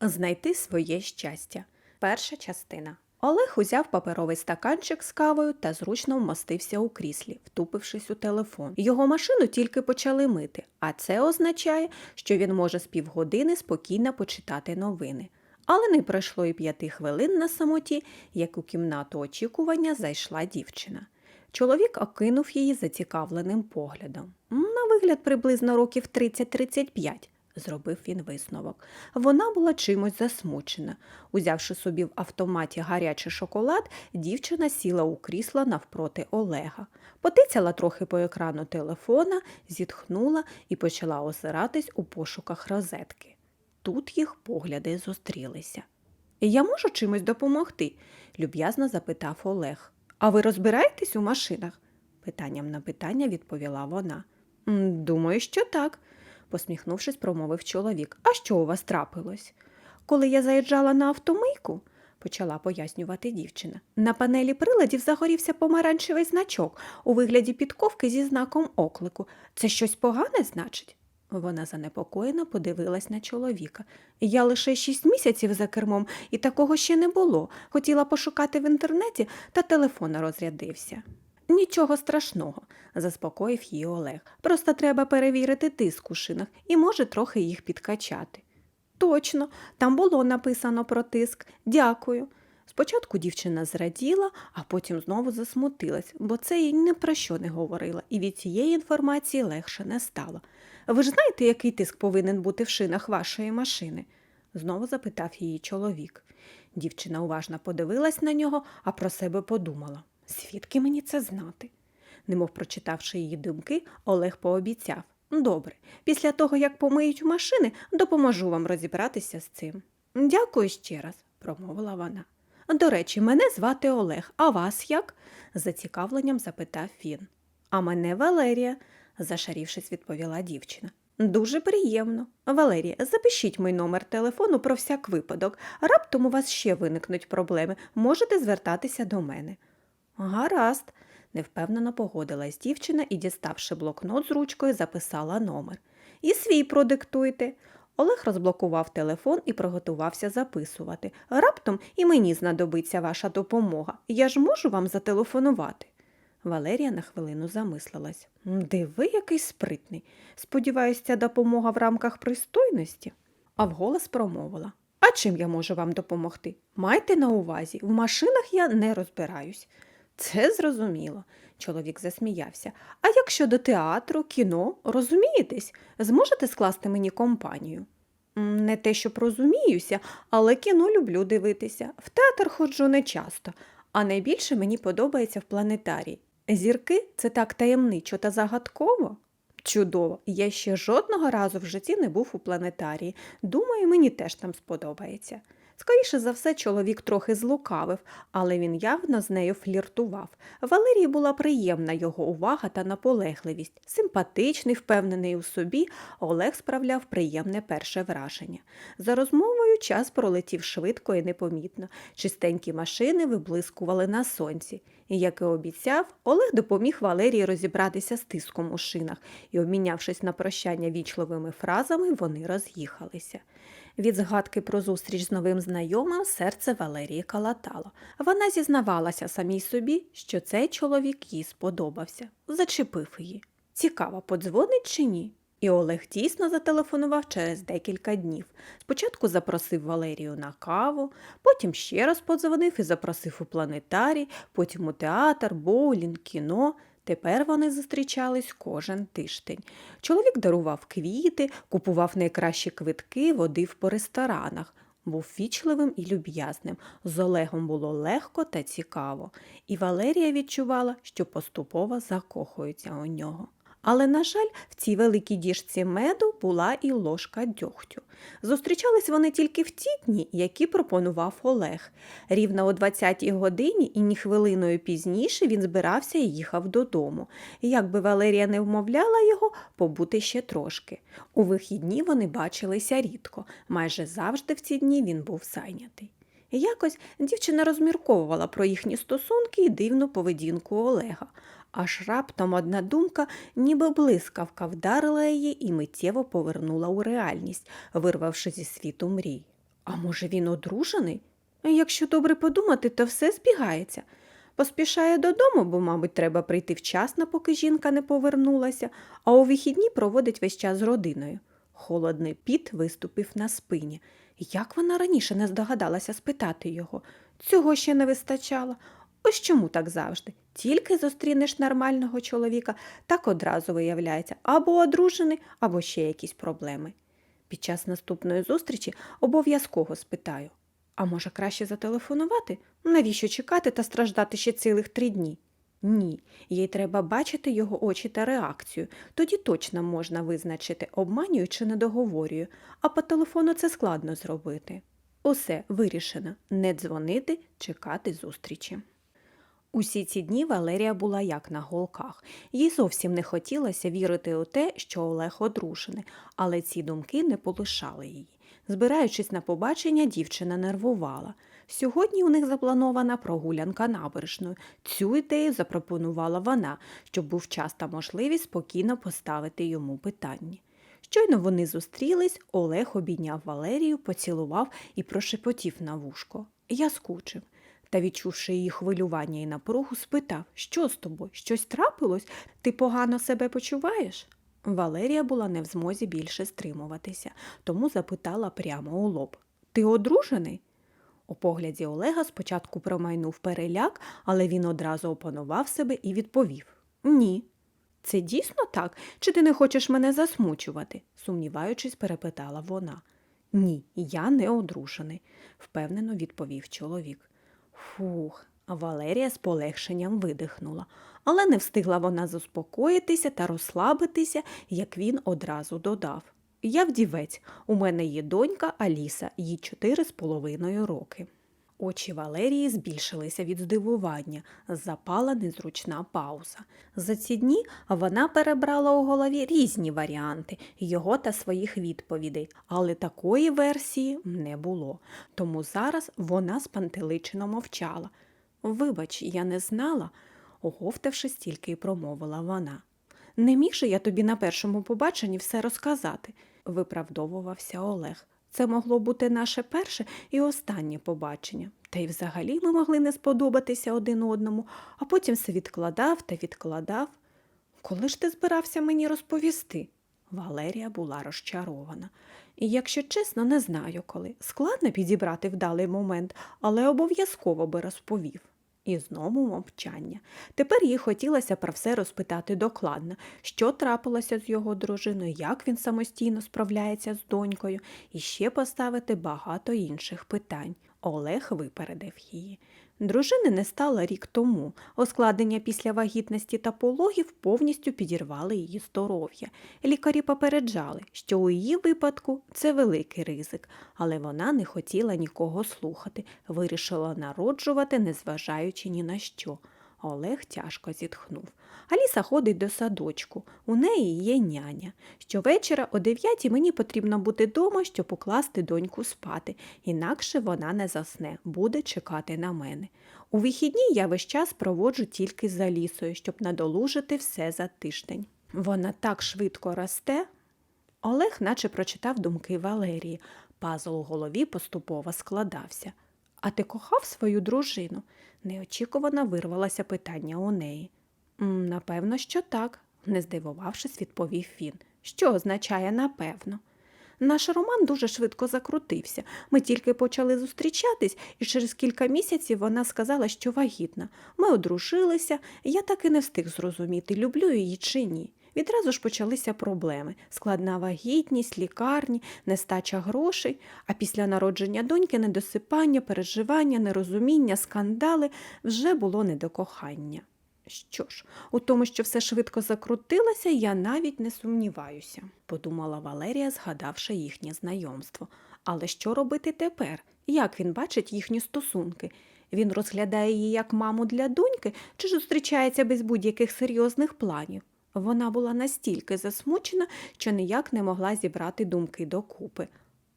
Знайти своє щастя. Перша частина. Олег узяв паперовий стаканчик з кавою та зручно вмостився у кріслі, втупившись у телефон. Його машину тільки почали мити, а це означає, що він може з півгодини спокійно почитати новини. Але не пройшло і п'яти хвилин на самоті, як у кімнату очікування зайшла дівчина. Чоловік окинув її зацікавленим поглядом. На вигляд приблизно років 30-35, зробив він висновок. Вона була чимось засмучена. Узявши собі в автоматі гарячий шоколад, дівчина сіла у крісло навпроти Олега. Потицяла трохи по екрану телефона, зітхнула і почала озиратись у пошуках розетки. Тут їх погляди зустрілися. Я можу чимось допомогти? люб'язно запитав Олег. А ви розбираєтесь у машинах? Питанням на питання відповіла вона. Думаю, що так, посміхнувшись, промовив чоловік. А що у вас трапилось? Коли я заїжджала на автомийку, почала пояснювати дівчина. На панелі приладів загорівся помаранчевий значок у вигляді підковки зі знаком оклику. Це щось погане, значить? Вона занепокоєно подивилась на чоловіка. Я лише шість місяців за кермом, і такого ще не було. Хотіла пошукати в інтернеті, та телефон розрядився. Нічого страшного, заспокоїв її Олег. Просто треба перевірити тиск у шинах і може трохи їх підкачати. Точно, там було написано про тиск. Дякую. Спочатку дівчина зраділа, а потім знову засмутилась, бо це їй ні про що не говорила, і від цієї інформації легше не стало. Ви ж знаєте, який тиск повинен бути в шинах вашої машини? знову запитав її чоловік. Дівчина уважно подивилась на нього, а про себе подумала. Звідки мені це знати? Немов прочитавши її думки, Олег пообіцяв. Добре, після того, як помиють машини, допоможу вам розібратися з цим. Дякую ще раз, промовила вона. До речі, мене звати Олег, а вас як? з зацікавленням запитав він. А мене Валерія, зашарівшись, відповіла дівчина. Дуже приємно. Валерія, запишіть мій номер телефону про всяк випадок. Раптом у вас ще виникнуть проблеми. Можете звертатися до мене. Гаразд, невпевнено погодилась дівчина і, діставши блокнот з ручкою, записала номер. І свій продиктуйте. Олег розблокував телефон і приготувався записувати. Раптом і мені знадобиться ваша допомога. Я ж можу вам зателефонувати. Валерія на хвилину замислилась. Диви, який спритний. Сподіваюсь, ця допомога в рамках пристойності. А вголос промовила. А чим я можу вам допомогти? Майте на увазі, в машинах я не розбираюсь. Це зрозуміло, чоловік засміявся. А як щодо театру, кіно, розумієтесь, зможете скласти мені компанію? Не те, щоб розуміюся, але кіно люблю дивитися. В театр ходжу не часто, а найбільше мені подобається в планетарії. Зірки це так таємничо та загадково. Чудово, я ще жодного разу в житті не був у планетарії. Думаю, мені теж там сподобається. Скоріше за все, чоловік трохи злукавив, але він явно з нею фліртував. Валерії була приємна його увага та наполегливість. Симпатичний, впевнений у собі, Олег справляв приємне перше враження. За розмовою час пролетів швидко і непомітно. Чистенькі машини виблискували на сонці. І, як і обіцяв, Олег допоміг Валерії розібратися з тиском у шинах, і, обмінявшись на прощання вічливими фразами, вони роз'їхалися. Від згадки про зустріч з новим знайомим серце Валерії калатало. Вона зізнавалася самій собі, що цей чоловік їй сподобався, зачепив її. Цікаво, подзвонить чи ні? І Олег дійсно зателефонував через декілька днів. Спочатку запросив Валерію на каву, потім ще раз подзвонив і запросив у планетарій, потім у театр, боулінг, кіно. Тепер вони зустрічались кожен тиждень. Чоловік дарував квіти, купував найкращі квитки, водив по ресторанах. Був вічливим і люб'язним. З Олегом було легко та цікаво, і Валерія відчувала, що поступово закохується у нього. Але, на жаль, в цій великій діжці меду була і ложка дьогтю. Зустрічались вони тільки в ті дні, які пропонував Олег. Рівно о 20-й годині і ні хвилиною пізніше він збирався і їхав додому. Як би Валерія не вмовляла його побути ще трошки. У вихідні вони бачилися рідко. Майже завжди в ці дні він був зайнятий. Якось дівчина розмірковувала про їхні стосунки і дивну поведінку Олега. Аж раптом одна думка, ніби блискавка, вдарила її і миттєво повернула у реальність, вирвавши зі світу мрій. А може, він одружений? Якщо добре подумати, то все збігається. Поспішає додому, бо, мабуть, треба прийти вчасно, поки жінка не повернулася, а у вихідні проводить весь час з родиною. Холодний піт виступив на спині. Як вона раніше не здогадалася спитати його? Цього ще не вистачало. Ось чому так завжди? Тільки зустрінеш нормального чоловіка, так одразу виявляється або одружений, або ще якісь проблеми. Під час наступної зустрічі обов'язково спитаю. А може, краще зателефонувати? Навіщо чекати та страждати ще цілих три дні? Ні, їй треба бачити його очі та реакцію. Тоді точно можна визначити, обманюю чи не договорюю, а по телефону це складно зробити. Усе вирішено не дзвонити, чекати зустрічі. Усі ці дні Валерія була як на голках. Їй зовсім не хотілося вірити у те, що Олег одружений, але ці думки не полишали її. Збираючись на побачення, дівчина нервувала. Сьогодні у них запланована прогулянка набережною. Цю ідею запропонувала вона, щоб був час та можливість спокійно поставити йому питання. Щойно вони зустрілись, Олег обійняв Валерію, поцілував і прошепотів на вушко. Я скучив. Та, відчувши її хвилювання і напругу, спитав, що з тобою? Щось трапилось? Ти погано себе почуваєш? Валерія була не в змозі більше стримуватися, тому запитала прямо у лоб Ти одружений? У погляді Олега спочатку промайнув переляк, але він одразу опанував себе і відповів Ні. Це дійсно так? Чи ти не хочеш мене засмучувати? сумніваючись, перепитала вона. Ні, я не одружений, впевнено відповів чоловік. Фух, Валерія з полегшенням видихнула, але не встигла вона заспокоїтися та розслабитися, як він одразу додав. Я вдівець, у мене є донька Аліса, їй чотири з половиною роки. Очі Валерії збільшилися від здивування, запала незручна пауза. За ці дні вона перебрала у голові різні варіанти його та своїх відповідей, але такої версії не було. Тому зараз вона спантеличено мовчала. Вибач, я не знала, оговтавшись, тільки й промовила вона. Не міг же я тобі на першому побаченні все розказати, виправдовувався Олег. Це могло бути наше перше і останнє побачення. Та й взагалі ми могли не сподобатися один одному, а потім все відкладав та відкладав. Коли ж ти збирався мені розповісти? Валерія була розчарована. І, якщо чесно, не знаю коли. Складно підібрати вдалий момент, але обов'язково би розповів. І знову мовчання. Тепер їй хотілося про все розпитати докладно, що трапилося з його дружиною, як він самостійно справляється з донькою, і ще поставити багато інших питань. Олег випередив її. Дружини не стала рік тому. Оскладення після вагітності та пологів повністю підірвали її здоров'я. Лікарі попереджали, що у її випадку це великий ризик, але вона не хотіла нікого слухати, вирішила народжувати, незважаючи ні на що. Олег тяжко зітхнув. Аліса ходить до садочку. У неї є няня. Щовечора о дев'ятій мені потрібно бути дома, щоб укласти доньку спати, інакше вона не засне, буде чекати на мене. У вихідні я весь час проводжу тільки з Алісою, щоб надолужити все за тиждень. Вона так швидко росте. Олег наче прочитав думки Валерії. Пазл у голові поступово складався. А ти кохав свою дружину? Неочікувано вирвалося питання у неї. Напевно, що так, не здивувавшись, відповів він. Що означає напевно? Наш роман дуже швидко закрутився. Ми тільки почали зустрічатись, і через кілька місяців вона сказала, що вагітна. Ми одружилися, я так і не встиг зрозуміти, люблю її чи ні. Відразу ж почалися проблеми: складна вагітність, лікарні, нестача грошей, а після народження доньки недосипання, переживання, нерозуміння, скандали вже було не до кохання. Що ж, у тому, що все швидко закрутилося, я навіть не сумніваюся, подумала Валерія, згадавши їхнє знайомство. Але що робити тепер? Як він бачить їхні стосунки? Він розглядає її як маму для доньки чи зустрічається без будь-яких серйозних планів? Вона була настільки засмучена, що ніяк не могла зібрати думки докупи.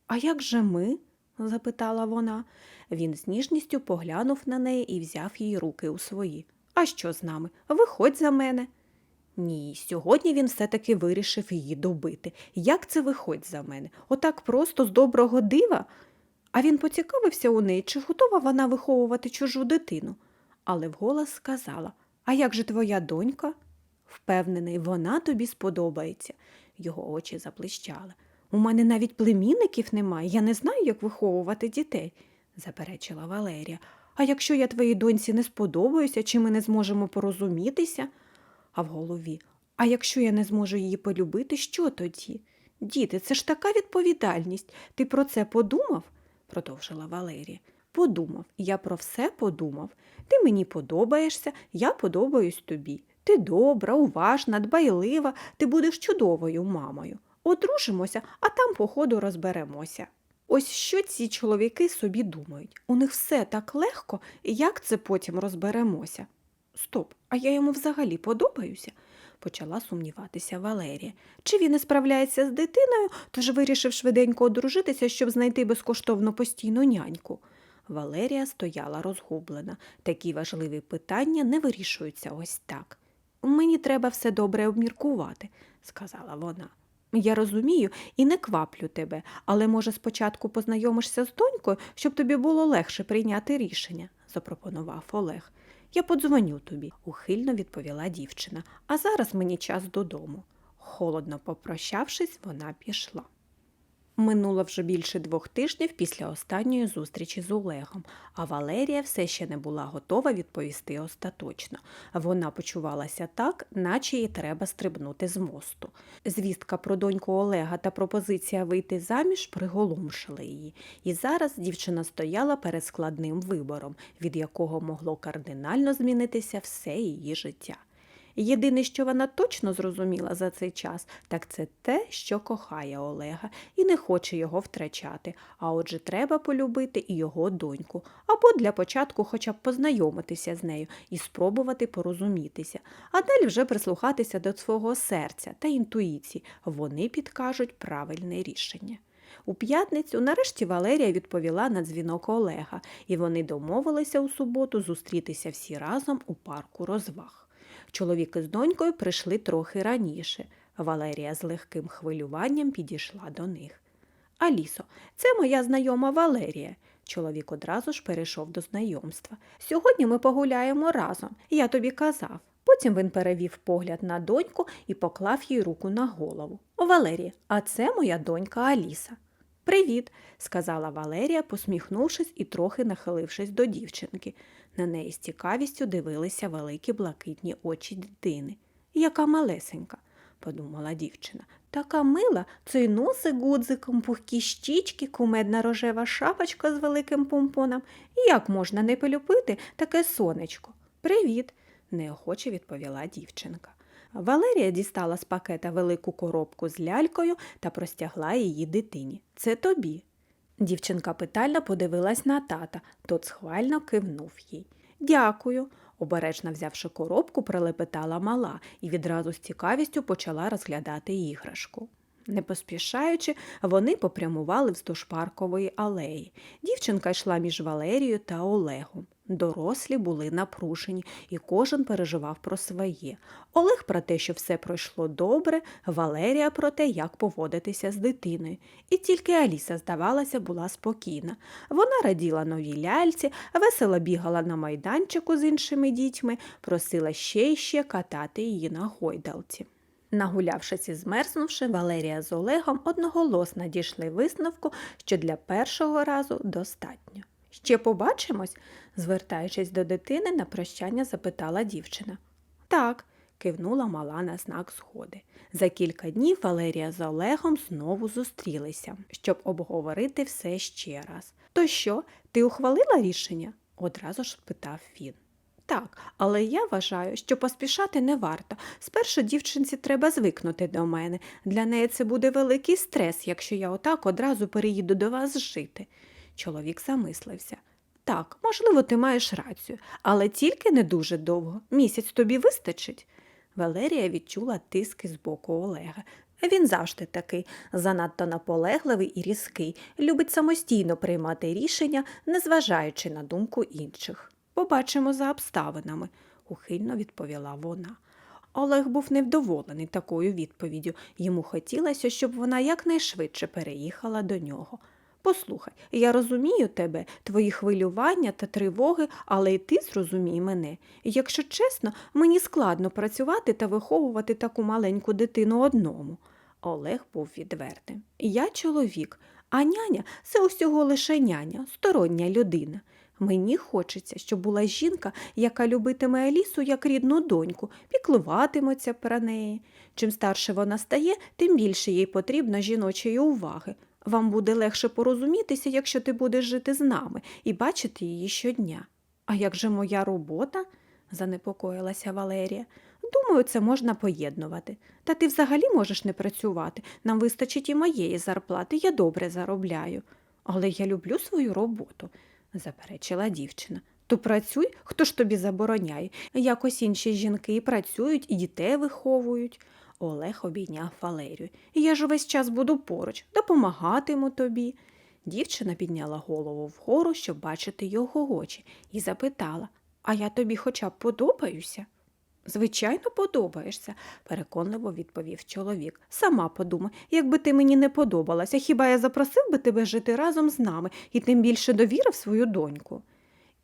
А як же ми? запитала вона. Він з ніжністю поглянув на неї і взяв її руки у свої. А що з нами? Виходь за мене. Ні, сьогодні він все-таки вирішив її добити. Як це виходь за мене? Отак просто з доброго дива? А він поцікавився у неї, чи готова вона виховувати чужу дитину. Але вголос сказала А як же твоя донька? Впевнений, вона тобі сподобається. Його очі заблищали. У мене навіть племінників немає, я не знаю, як виховувати дітей, заперечила Валерія. А якщо я твоїй доньці не сподобаюся, чи ми не зможемо порозумітися? А в голові, а якщо я не зможу її полюбити, що тоді? Діти, це ж така відповідальність. Ти про це подумав? продовжила Валерія. Подумав, я про все подумав. Ти мені подобаєшся, я подобаюсь тобі. Ти добра, уважна, дбайлива, ти будеш чудовою мамою. Одружимося, а там, по ходу, розберемося. Ось що ці чоловіки собі думають. У них все так легко, як це потім розберемося. Стоп, а я йому взагалі подобаюся? почала сумніватися Валерія. Чи він не справляється з дитиною, тож вирішив швиденько одружитися, щоб знайти безкоштовно постійну няньку. Валерія стояла розгублена. Такі важливі питання не вирішуються ось так. Мені треба все добре обміркувати, сказала вона. Я розумію і не кваплю тебе, але, може, спочатку познайомишся з донькою, щоб тобі було легше прийняти рішення, запропонував Олег. Я подзвоню тобі, ухильно відповіла дівчина, а зараз мені час додому. Холодно попрощавшись, вона пішла. Минуло вже більше двох тижнів після останньої зустрічі з Олегом, а Валерія все ще не була готова відповісти остаточно. Вона почувалася так, наче їй треба стрибнути з мосту. Звістка про доньку Олега та пропозиція вийти заміж приголомшили її, і зараз дівчина стояла перед складним вибором, від якого могло кардинально змінитися все її життя. Єдине, що вона точно зрозуміла за цей час, так це те, що кохає Олега і не хоче його втрачати. А отже, треба полюбити і його доньку, або для початку хоча б познайомитися з нею і спробувати порозумітися, а далі вже прислухатися до свого серця та інтуїції. Вони підкажуть правильне рішення. У п'ятницю нарешті Валерія відповіла на дзвінок Олега, і вони домовилися у суботу зустрітися всі разом у парку розваг. Чоловік із донькою прийшли трохи раніше. Валерія з легким хвилюванням підійшла до них. Алісо, це моя знайома Валерія. Чоловік одразу ж перейшов до знайомства. Сьогодні ми погуляємо разом, я тобі казав. Потім він перевів погляд на доньку і поклав їй руку на голову. Валерія, а це моя донька Аліса. Привіт, сказала Валерія, посміхнувшись і трохи нахилившись до дівчинки. На неї з цікавістю дивилися великі блакитні очі дитини. Яка малесенька, подумала дівчина. Така мила, цей носик гудзиком, пухкі щічки, кумедна рожева шапочка з великим помпоном. Як можна не полюбити таке сонечко? Привіт, неохоче відповіла дівчинка. Валерія дістала з пакета велику коробку з лялькою та простягла її дитині. Це тобі. Дівчинка питально подивилась на тата, тот схвально кивнув їй. Дякую. Обережно взявши коробку, прилепетала мала і відразу з цікавістю почала розглядати іграшку. Не поспішаючи, вони попрямували вздовж паркової алеї. Дівчинка йшла між Валерією та Олегом. Дорослі були напружені, і кожен переживав про своє. Олег про те, що все пройшло добре, Валерія про те, як поводитися з дитиною. І тільки Аліса, здавалося, була спокійна. Вона раділа новій ляльці, весело бігала на майданчику з іншими дітьми, просила ще й ще катати її на гойдалці. Нагулявшись і змерзнувши, Валерія з Олегом одноголосно дійшли висновку, що для першого разу достатньо. Ще побачимось? Звертаючись до дитини, на прощання запитала дівчина. Так, кивнула мала на знак згоди. За кілька днів Валерія з Олегом знову зустрілися, щоб обговорити все ще раз. То що, ти ухвалила рішення? одразу ж спитав він. Так, але я вважаю, що поспішати не варто. Спершу дівчинці треба звикнути до мене. Для неї це буде великий стрес, якщо я отак одразу переїду до вас жити. Чоловік замислився. Так, можливо, ти маєш рацію, але тільки не дуже довго. Місяць тобі вистачить. Валерія відчула тиски з боку Олега. Він завжди такий, занадто наполегливий і різкий, любить самостійно приймати рішення, незважаючи на думку інших. Побачимо за обставинами, ухильно відповіла вона. Олег був невдоволений такою відповіддю. Йому хотілося, щоб вона якнайшвидше переїхала до нього. Послухай, я розумію тебе, твої хвилювання та тривоги, але й ти зрозумій мене. Якщо чесно, мені складно працювати та виховувати таку маленьку дитину одному. Олег був відвертим. Я чоловік, а няня це усього лише няня, стороння людина. Мені хочеться, щоб була жінка, яка любитиме Алісу як рідну доньку, піклуватиметься про неї. Чим старше вона стає, тим більше їй потрібно жіночої уваги. Вам буде легше порозумітися, якщо ти будеш жити з нами і бачити її щодня. А як же моя робота? занепокоїлася Валерія. Думаю, це можна поєднувати. Та ти взагалі можеш не працювати. Нам вистачить і моєї зарплати, я добре заробляю. Але я люблю свою роботу, заперечила дівчина. То працюй, хто ж тобі забороняє. Якось інші жінки і працюють, і дітей виховують. Олег обійняв Валерію. Я ж увесь час буду поруч, допомагатиму тобі. Дівчина підняла голову вгору, щоб бачити його очі, і запитала А я тобі хоча б подобаюся? Звичайно, подобаєшся, переконливо відповів чоловік. Сама подумай, якби ти мені не подобалася, хіба я запросив би тебе жити разом з нами і тим більше довірив свою доньку.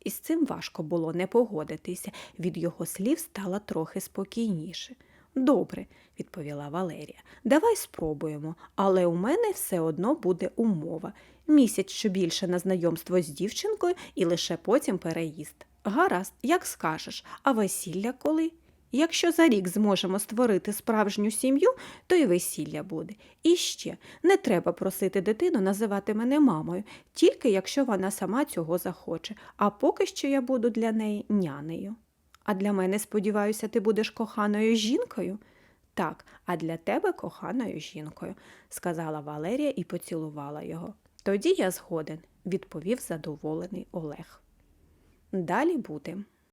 І з цим важко було не погодитися. Від його слів стало трохи спокійніше. Добре, відповіла Валерія. Давай спробуємо, але у мене все одно буде умова. Місяць що більше на знайомство з дівчинкою і лише потім переїзд. Гаразд, як скажеш, а весілля коли? Якщо за рік зможемо створити справжню сім'ю, то й весілля буде. І ще не треба просити дитину називати мене мамою, тільки якщо вона сама цього захоче, а поки що я буду для неї нянею. А для мене, сподіваюся, ти будеш коханою жінкою? Так, а для тебе коханою жінкою, сказала Валерія і поцілувала його. Тоді я згоден, відповів задоволений Олег. Далі буде.